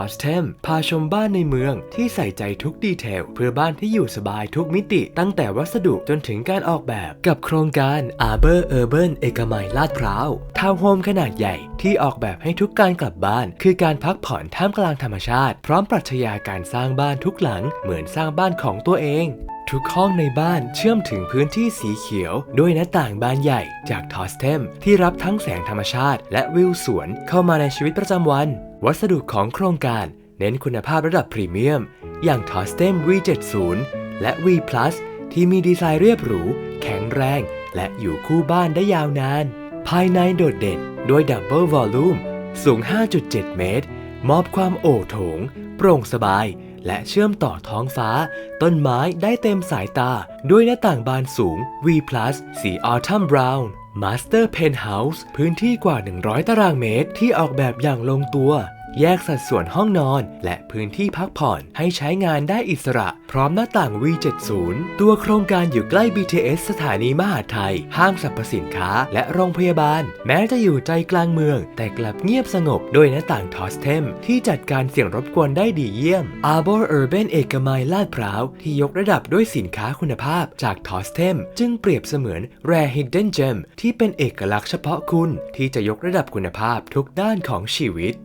อสเทมพาชมบ้านในเมืองที่ใส่ใจทุกดีเทลเพื่อบ้านที่อยู่สบายทุกมิติ ตั้งแต่วัสดุจนถึงการออกแบบ กับโครงการ Arbor Urban เอกมัยลาดพร้าวทาวน์โฮมขนาดใหญ่ ที่ออกแบบให้ทุกการกลับบ้าน คือการพักผ่อนท่ามกลางธรรมชาติ พร้อมปรัชญาการสร้างบ้านทุกหลังเหมือนสร้างบ้านของตัวเองทุกห้องในบ้านเชื่อมถึงพื้นที่สีเขียว ด้วยหน้าต่างบานใหญ่จากทอสเทมที่รับทั้งแสงธรรมชาติ และวิวสวนเข้ามาในชีวิตประจำวัน วัสดุของโครงการ เน้นคุณภาพระดับพรีเมียม อย่างทอสเทม V70 และ V ที่มีดีไซน์เรียบหรู แข็งแรง และอยู่คู่บ้านได้ยาวนาน ภายในโดดเด่น ด้วยดับเบิลวอลลุ่มสูง 5.7 เมตร มอบความโอ่โถง โปร่งสบาย และเชื่อมต่อท้องฟ้า ต้นไม้ได้เต็มสายตา ด้วยหน้าต่างบานสูง V+ สี Autumn Brown Master Penthouse พื้นที่กว่า 100 ตารางเมตรที่ออกแบบอย่างลงตัว แยกสัดส่วนห้องนอน และพื้นที่พักผ่อนให้ใช้งานได้อิสระ พร้อมหน้าต่าง V70 ตัวโครงการอยู่ใกล้ BTS สถานีมหาดไทย ห้างสรรพสินค้า และโรงพยาบาล แม้จะอยู่ใจกลางเมือง แต่กลับเงียบสงบโดยหน้าต่างทอสเทมที่จัดการเสียงรบกวนได้ดีเยี่ยม Arbor Urban เอกมัยลาดพร้าวที่ยกระดับด้วยสินค้าคุณภาพจากทอสเทมจึงเปรียบเสมือน Rare Hidden Gem ที่เป็นเอกลักษณ์เฉพาะคุณ ที่จะยกระดับคุณภาพทุกด้านของชีวิต